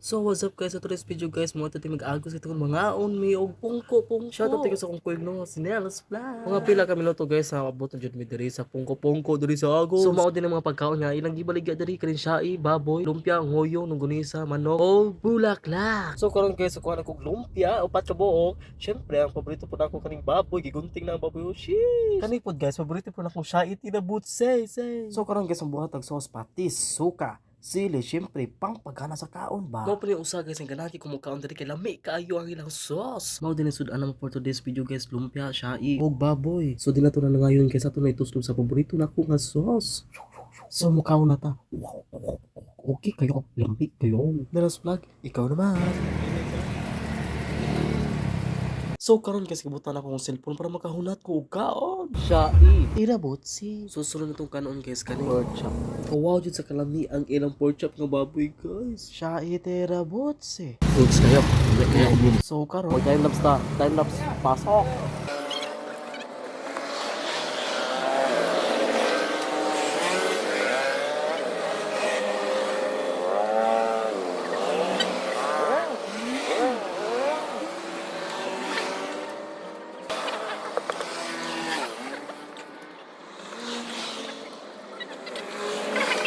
So what's up guys? Sa today's video guys, mo ito mag-agos ito mga on me o pungko pungko. Shout out sa kong kuig no, si Nelas Vlog. Mga pila kami no to guys, sa abot na jud mi diri sa pungko pungko diri sa agos. So mao din ang mga pagkaon nga ilang gibaligya diri kanin siya baboy, lumpia, ngoyo, nunggunisa, manok, o bulaklak. So karon guys, kuha na kog lumpia o patkabook. Syempre ang paborito po nako kaning baboy, gigunting na ang baboy. Oh, shit. Kani pod guys, paborito po nako siya itinabut say say. So karon guys, ang buhatag sauce patis, suka, sili, syempre, pang pagana sa kaon ba? Mao pa rin usa guys, ang ganaki kumukaon diri kay lami kaayo ang ilang sauce. Mao din sud anam for today's video guys, lumpia, shai, ug baboy. So di na to na ngayon kay sa to na ituslog sa paborito nako nga sauce. So mukaon na ta. Okay kayo, lami kayo. Dalas vlog, ikaw naman. So karon kasi kabutan ako ng cellphone para makahunat ko og kaon. Shai. Irabot si. Susunod na tong kanon guys kani. Pork chop. Kawaw jud sa kalami ang ilang pork chop nga baboy guys. Shai terabot si. Goods kayo. So karon time lapse ta. Time lapse pasok.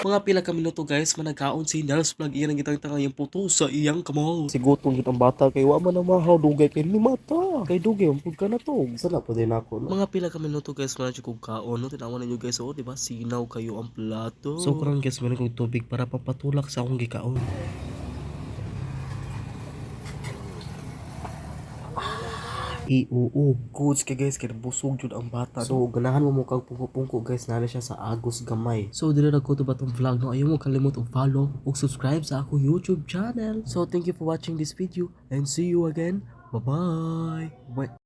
Mga pila ka minuto guys, managaon si Nels Vlog iyan ang gitang tanga yung puto sa iyang kamao. Sigutong gitang bata kay wa man mahaw dugay kay ni mata. Kay dugay ang pud ka na to. Sana po din ako. No? Mga pila ka minuto guys, man kog kaon no tinawan ninyo guys oh, di ba? Sinaw kayo ang plato. So karon guys, meron kong tubig para papatulak sa akong gikaon. Iuo goods kay guys kay busog jud ang bata. So ganahan mo mo kag pungko-pungko guys nana siya sa agos gamay. So dili ra ko to batong vlog no? Ayaw mo kalimot og follow ug subscribe sa ako YouTube channel. So thank you for watching this video and see you again. Bye bye